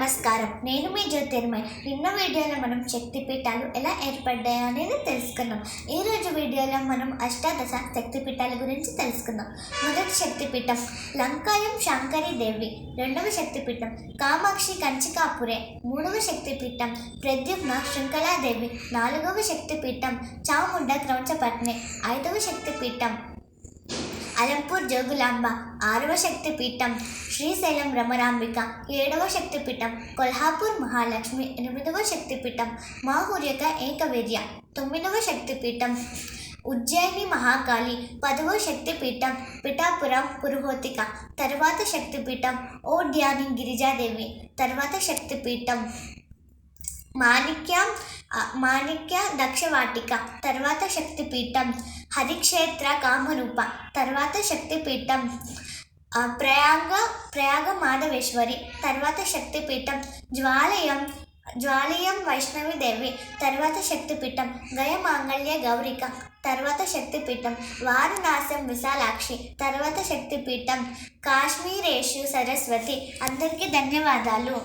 నమస్కారం. నేను మీ జ్యోతిర్మయ్. నిన్న వీడియోలో మనం శక్తిపీఠాలు ఎలా ఏర్పడ్డాయో అనేది తెలుసుకుందాం. ఈ రోజు వీడియోలో మనం అష్టాదశ శక్తిపీఠాల గురించి తెలుసుకుందాం. మొదటి శక్తిపీఠం లంకాయం శాంకరీ దేవి రెండవ శక్తిపీఠం కామాక్షి కంచికాపురే. మూడవ శక్తిపీఠం ప్రద్యుమ్న శృంఖలాదేవి. నాలుగవ శక్తిపీఠం చాముండ క్రౌంచపట్నే ఐదవ శక్తిపీఠం అలంపూర్ జోగులాంబ ఆరవ శక్తిపీఠం శ్రీశైలం రమరాంబిక ఏడవ శక్తిపీఠం కొల్హాపూర్ మహాలక్ష్మి ఎనిమిదవ శక్తిపీఠం మాహూర్యక ఏకవీర్య తొమ్మిదవ శక్తిపీఠం ఉజ్జయిని మహాకాళి పదవ శక్తిపీఠం పిఠాపురం పురుహోతిక తర్వాత శక్తిపీఠం ఓడ్యాని గిరిజాదేవి తర్వాత శక్తిపీఠం. మాణిక్య ఆ, మాణిక్య దక్షవాటిక తర్వాత శక్తిపీఠం హరిక్షేత్ర కామరూప తర్వాత శక్తిపీఠం ప్రయాగ ప్రయాగ మాధవేశ్వరి తర్వాత శక్తిపీఠం జ్వాలయం జ్వాలయం వైష్ణవి దేవి తర్వాత శక్తిపీఠం గయ మాంగళ్య గౌరిక తర్వాత శక్తిపీఠం వారణాసం విశాలాక్షి తర్వాత శక్తిపీఠం కాశ్మీరేషు సరస్వతి. అందరికీ ధన్యవాదాలు.